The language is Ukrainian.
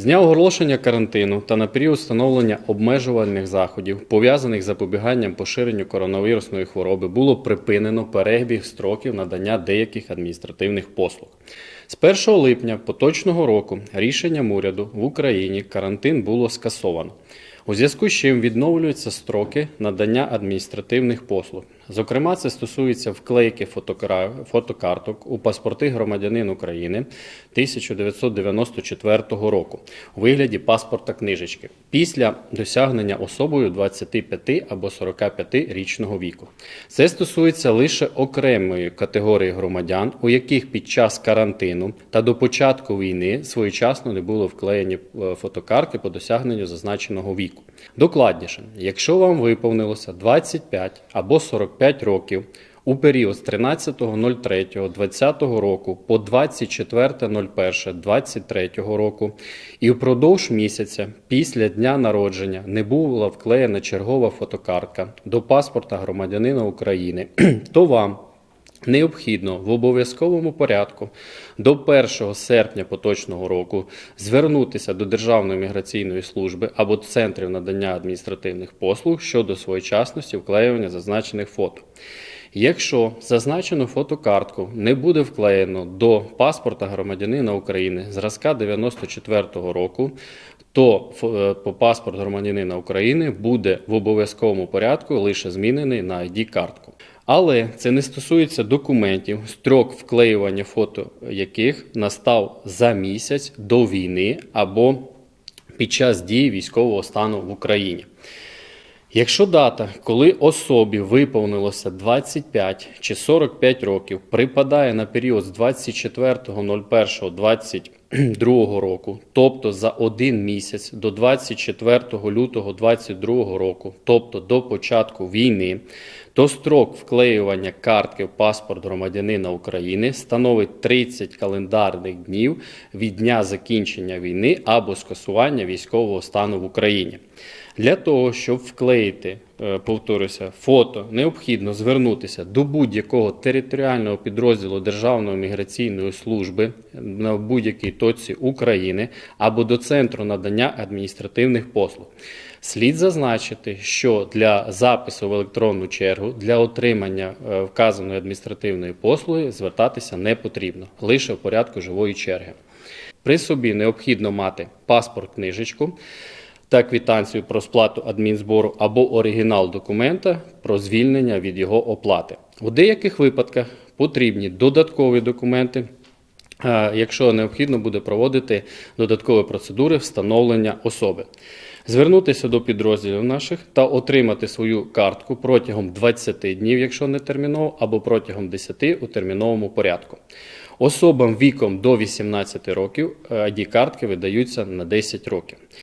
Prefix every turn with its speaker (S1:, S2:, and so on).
S1: З дня оголошення карантину та на період встановлення обмежувальних заходів, пов'язаних з запобіганням поширенню коронавірусної хвороби, було припинено перебіг строків надання деяких адміністративних послуг. З 1 липня поточного року рішенням уряду в Україні карантин було скасовано. У зв'язку з чим відновлюються строки надання адміністративних послуг. Зокрема, це стосується вклейки фотокарток у паспорти громадянин України 1994 року у вигляді паспорта книжечки після досягнення особою 25 або 45 річного віку. Це стосується лише окремої категорії громадян, у яких під час карантину та до початку війни своєчасно не було вклеєні е, фотокартки по досягненню зазначеного віку. Докладніше, якщо вам виповнилося 25 або 45 років у період з 13.03.2020 року по 24.01.2023 року. І впродовж місяця після дня народження не була вклеєна чергова фотокартка до паспорта громадянина України, то вам Необхідно в обов'язковому порядку до 1 серпня поточного року звернутися до Державної міграційної служби або центрів надання адміністративних послуг щодо своєчасності вклеювання зазначених фото. Якщо зазначену фотокартку не буде вклеєно до паспорта громадянина України зразка 94-го року, то е, по паспорт громадянина України буде в обов'язковому порядку лише змінений на ID-картку. Але це не стосується документів, строк вклеювання фото яких настав за місяць до війни або під час дії військового стану в Україні. Якщо дата, коли особі виповнилося 25 чи 45 років, припадає на період з 24.01.22 року, тобто за один місяць до 24 лютого 2022 року, тобто до початку війни, то строк вклеювання картки в паспорт громадянина України становить 30 календарних днів від дня закінчення війни або скасування військового стану в Україні. Для того, щоб вклеїти, е, повторюся, фото, необхідно звернутися до будь-якого територіального підрозділу Державної міграційної служби на будь-якій точці України або до центру надання адміністративних послуг. Слід зазначити, що для запису в електронну чергу для отримання е, вказаної адміністративної послуги звертатися не потрібно лише в порядку живої черги. При собі необхідно мати паспорт, книжечку та квитанцію про сплату адмінзбору або оригінал документа про звільнення від його оплати. У деяких випадках потрібні додаткові документи, е, якщо необхідно буде проводити додаткові процедури встановлення особи. Звернутися до підрозділів наших та отримати свою картку протягом 20 днів, якщо не терміново, або протягом 10 у терміновому порядку. Особам віком до 18 років ID-картки видаються на 10 років.